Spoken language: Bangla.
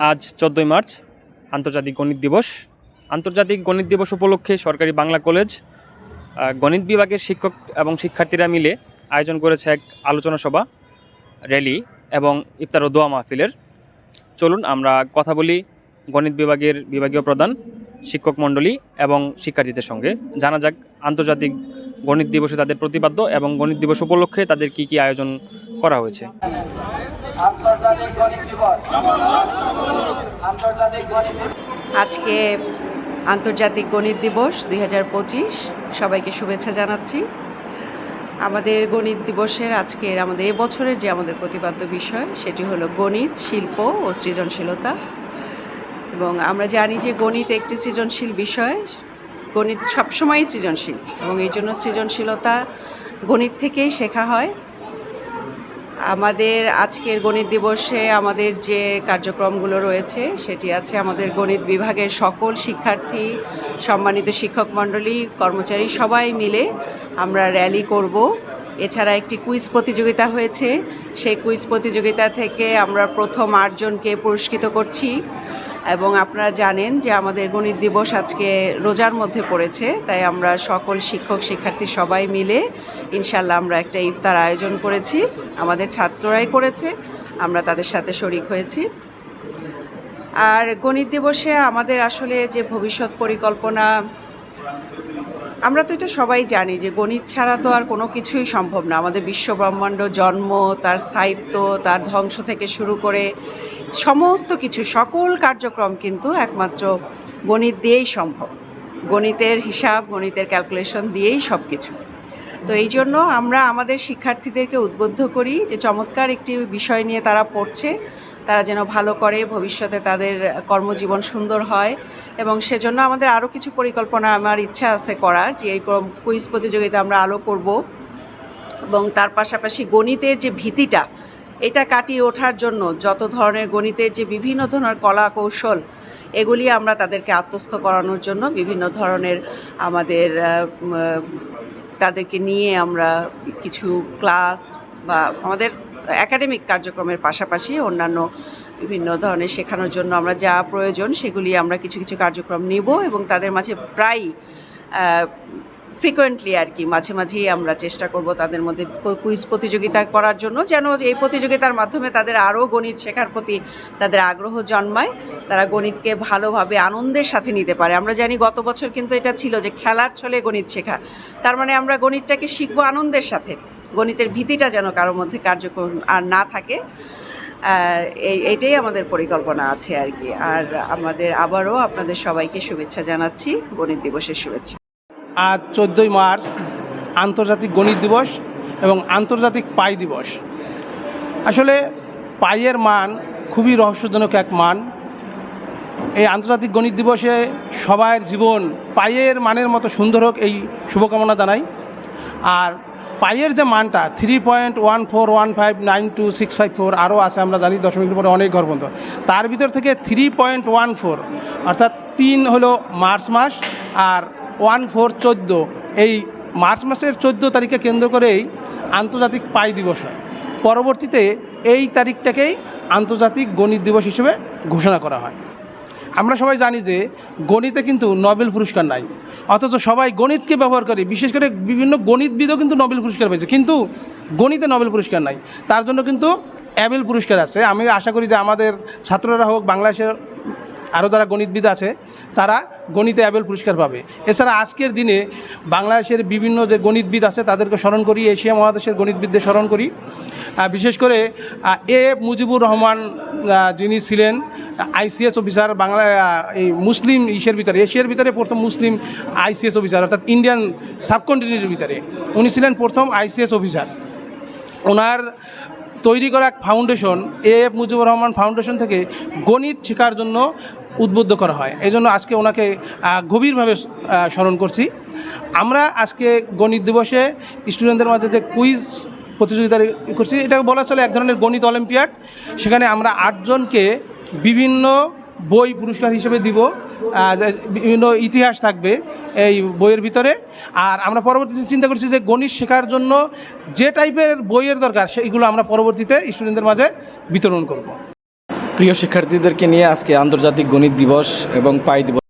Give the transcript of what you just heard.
আজ চোদ্দোই মার্চ, আন্তর্জাতিক গণিত দিবস। আন্তর্জাতিক গণিত দিবস উপলক্ষে সরকারি বাংলা কলেজ গণিত বিভাগের শিক্ষক এবং শিক্ষার্থীরা মিলে আয়োজন করেছে এক আলোচনা সভা, র্যালি এবং ইফতার ও দোয়া মাহফিলের। চলুন আমরা কথা বলি গণিত বিভাগের বিভাগীয় প্রধান, শিক্ষক মণ্ডলী এবং শিক্ষার্থীদের সঙ্গে। জানা যাক আন্তর্জাতিক গণিত দিবসে তাদের প্রতিপাদ্য এবং গণিত দিবস উপলক্ষে তাদের কি কি আয়োজন করা হয়েছে। আন্তর্জাতিক গণিত দিবস। আজকে আন্তর্জাতিক গণিত দিবস দু হাজার পঁচিশ। সবাইকে শুভেচ্ছা জানাচ্ছি। আমাদের গণিত দিবসের আজকের আমাদের এবছরের যে আমাদের প্রতিপাদ্য বিষয়, সেটি হলো গণিত, শিল্প ও সৃজনশীলতা। এবং আমরা জানি যে গণিত একটি সৃজনশীল বিষয়। গণিত সবসময়ই সৃজনশীল এবং এই জন্য সৃজনশীলতা গণিত থেকেই শেখা হয়। আমাদের আজকের গণিত দিবসে আমাদের যে কার্যক্রমগুলো রয়েছে, সেটি আছে আমাদের গণিত বিভাগের সকল শিক্ষার্থী, সম্মানিত শিক্ষক মণ্ডলী, কর্মচারী সবাই মিলে আমরা র্যালি করব। এছাড়া একটি কুইজ প্রতিযোগিতা হয়েছে। সেই কুইজ প্রতিযোগিতা থেকে আমরা প্রথম আটজনকে পুরস্কৃত করছি। এবং আপনারা জানেন যে আমাদের গণিত দিবস আজকে রোজার মধ্যে পড়েছে, তাই আমরা সকল শিক্ষক, শিক্ষার্থী সবাই মিলে ইনশাল্লাহ আমরা একটা ইফতার আয়োজন করেছি। আমাদের ছাত্ররাই করেছে, আমরা তাদের সাথে শরিক হয়েছি। আর গণিত দিবসে আমাদের আসলে যে ভবিষ্যৎ পরিকল্পনা, আমরা তো এটা সবাই জানি যে গণিত ছাড়া তো আর কোনো কিছুই সম্ভব না। আমাদের বিশ্ব ব্রহ্মাণ্ড জন্ম, তার স্থায়িত্ব, তার ধ্বংস থেকে শুরু করে সমস্ত কিছু, সকল কার্যক্রম কিন্তু একমাত্র গণিত দিয়েই সম্ভব। গণিতের হিসাব, গণিতের ক্যালকুলেশন দিয়েই সব কিছু তো এই জন্য আমরা আমাদের শিক্ষার্থীদেরকে উদ্বুদ্ধ করি যে চমৎকার একটি বিষয় নিয়ে তারা পড়ছে, তারা যেন ভালো করে ভবিষ্যতে তাদের কর্মজীবন সুন্দর হয় এবং সেজন্য আমাদের আরও কিছু পরিকল্পনা আমার ইচ্ছা আছে করার যে এই কুইজ প্রতিযোগিতা আমরা আলো করব এবং তার পাশাপাশি গণিতের যে ভীতিটা এটা কাটিয়ে ওঠার জন্য যত ধরনের গণিতের যে বিভিন্ন ধরনের কলা কৌশল, এগুলি আমরা তাদেরকে আত্মস্থ করানোর জন্য বিভিন্ন ধরনের আমাদের তাদেরকে নিয়ে আমরা কিছু ক্লাস বা আমাদের একাডেমিক কার্যক্রমের পাশাপাশি অন্যান্য বিভিন্ন ধরনের শেখানোর জন্য আমরা যা প্রয়োজন সেগুলি আমরা কিছু কিছু কার্যক্রম নিব এবং তাদের মাঝে প্রায় ফ্রিকোয়েন্টলি আর কি, মাঝে মাঝেই আমরা চেষ্টা করব তাদের মধ্যে কুইজ প্রতিযোগিতা করার জন্য, যেন এই প্রতিযোগিতার মাধ্যমে তাদের আরও গণিত শেখার প্রতি তাদের আগ্রহ জন্মায়, তারা গণিতকে ভালোভাবে আনন্দের সাথে নিতে পারে। আমরা জানি গত বছর কিন্তু এটা ছিল যে খেলার ছলে গণিত শেখা, তার মানে আমরা গণিতটাকে শিখব আনন্দের সাথে, গণিতের ভীতিটা যেন কারোর মধ্যে কার্যক্রম আর না থাকে এই, এইটাই আমাদের পরিকল্পনা আছে আর কি। আর আমাদের আবারও আপনাদের সবাইকে শুভেচ্ছা জানাচ্ছি, গণিত দিবসের শুভেচ্ছা। আজ চোদ্দোই মার্চ, আন্তর্জাতিক গণিত দিবস এবং আন্তর্জাতিক পাই দিবস। আসলে পাইয়ের মান খুবই রহস্যজনক এক মান। এই আন্তর্জাতিক গণিত দিবসে সবার জীবন পাইয়ের মানের মতো সুন্দর হোক এই শুভকামনা জানাই। আর পাইয়ের যে মানটা three point one four one five nine two six five four আরও আছে, আমরা জানি দশমিকের পরে অনেক ঘর পর্যন্ত তার ভিতর থেকে থ্রি পয়েন্ট ওয়ান ফোর অর্থাৎ তিন হলো মার্চ মাস, আর ওয়ান ফোর চোদ্দ। এই মার্চ মাসের চোদ্দ তারিখে কেন্দ্র করেই আন্তর্জাতিক পাই দিবস হয়। পরবর্তীতে এই তারিখটাকেই আন্তর্জাতিক গণিত দিবস হিসেবে ঘোষণা করা হয়। আমরা সবাই জানি যে গণিতে কিন্তু নোবেল পুরস্কার নাই। অথচ সবাই গণিতকে ব্যবহার করে, বিশেষ করে বিভিন্ন গণিতবিদও কিন্তু নোবেল পুরস্কার পেয়েছে। কিন্তু গণিতে নোবেল পুরস্কার নাই। তার জন্য কিন্তু অ্যাবেল পুরস্কার আছে। আমি আশা করি যে আমাদের ছাত্ররা হোক, বাংলাদেশের আরও যারা গণিতবিদ আছে, তারা গণিতে অ্যাবেল পুরস্কার পাবে। এছাড়া আজকের দিনে বাংলাদেশের বিভিন্ন যে গণিতবিদ আছে, তাদেরকে স্মরণ করি, এশিয়া মহাদেশের গণিতবিদদের স্মরণ করি। বিশেষ করে এ মুজিবুর রহমান যিনি ছিলেন আইসিএস অফিসার, বাংলা এই মুসলিম ইসের ভিতরে, এশিয়ার ভিতরে প্রথম মুসলিম আইসিএস অফিসার, অর্থাৎ ইন্ডিয়ান সাবকন্টিনেন্টের ভিতরে। উনি ছিলেন প্রথম আইসিএস অফিসার। ওনার তৈরি করা এক foundation, A F Mujibur Rahman foundation থেকে গণিত শেখার জন্য উদ্বুদ্ধ করা হয়। এই জন্য আজকে ওনাকে গভীরভাবে স্মরণ করছি। আমরা আজকে গণিত দিবসে স্টুডেন্টদের মাঝে যে কুইজ প্রতিযোগিতা করছি, এটাকে বলা চলে এক ধরনের গণিত অলিম্পিয়াড। সেখানে আমরা আটজনকে বিভিন্ন বই পুরস্কার হিসেবে দিব বিভিন্ন ইতিহাস থাকবে এই বইয়ের ভিতরে। আর আমরা পরবর্তীতে চিন্তা করছি যে গণিত শেখার জন্য যে টাইপের বইয়ের দরকার, সেইগুলো আমরা পরবর্তীতে স্টুডেন্টদের মাঝে বিতরণ করব। প্রিয় শিক্ষার্থীদেরকে নিয়ে আজকে আন্তর্জাতিক গণিত দিবস এবং পাই দিবস